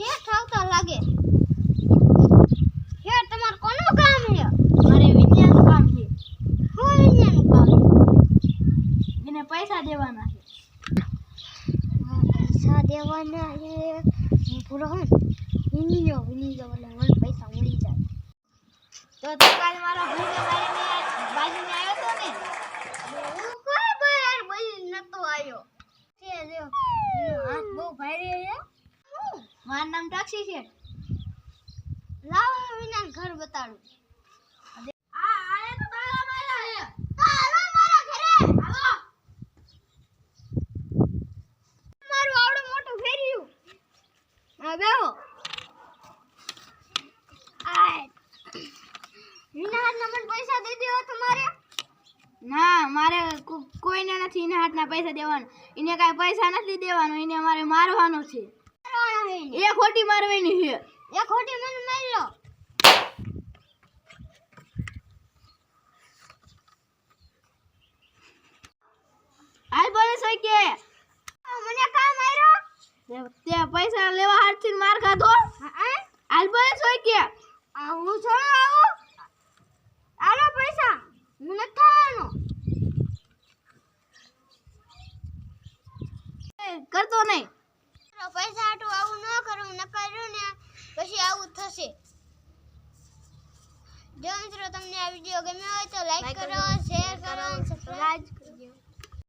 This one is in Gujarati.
શેઠ આવતા લાગે. શેઠ તમારે કોનું કામ છે? મારે વિજ્ઞાન કામ છે. શું વિજ્ઞાન કામ એને પૈસા દેવાના છે. પૈસા દેવાના છે. પૂરો હું વિની જો વિની પૈસા મળી જાય. તો કાલે મારા ભાઈને મારીને બાજુને આવ્યો તો ને હું કોઈ બહાર બોલી નતો આવ્યો છે જો એનો હાથ બહુ ભારે છે હું? મારું નામ ટાક્ષી છે. લાવો વિના ઘર બતાડું. પૈસા દઈ દેવો તમારે ના, મારે કોઈને નથી એના હાથના પૈસા દેવાના. એને કાંઈ પૈસા નથી દેવાનો, એને મારે મારવાનો છે. કરવાના છે એ ખોટી મારવાની છે. એ ખોટી મને મારી લો. હાલ બોલે હોય કે? મને કા માર્યો તે- પૈસા લેવા હાથથી માર ખાધો? હાલ પોલીસ હોય કે? હું છોડો આવું? આલો પૈસા. હું નથી થવાનો એ, કરતો નહીં. મારો પૈસા હાટું આવું ન કરું ન કર્યું ને પછી આવું થશે. જો મિત્રો તમને આ વીડિયો ગમ્યો હોય તો લાઈક કરો કરો.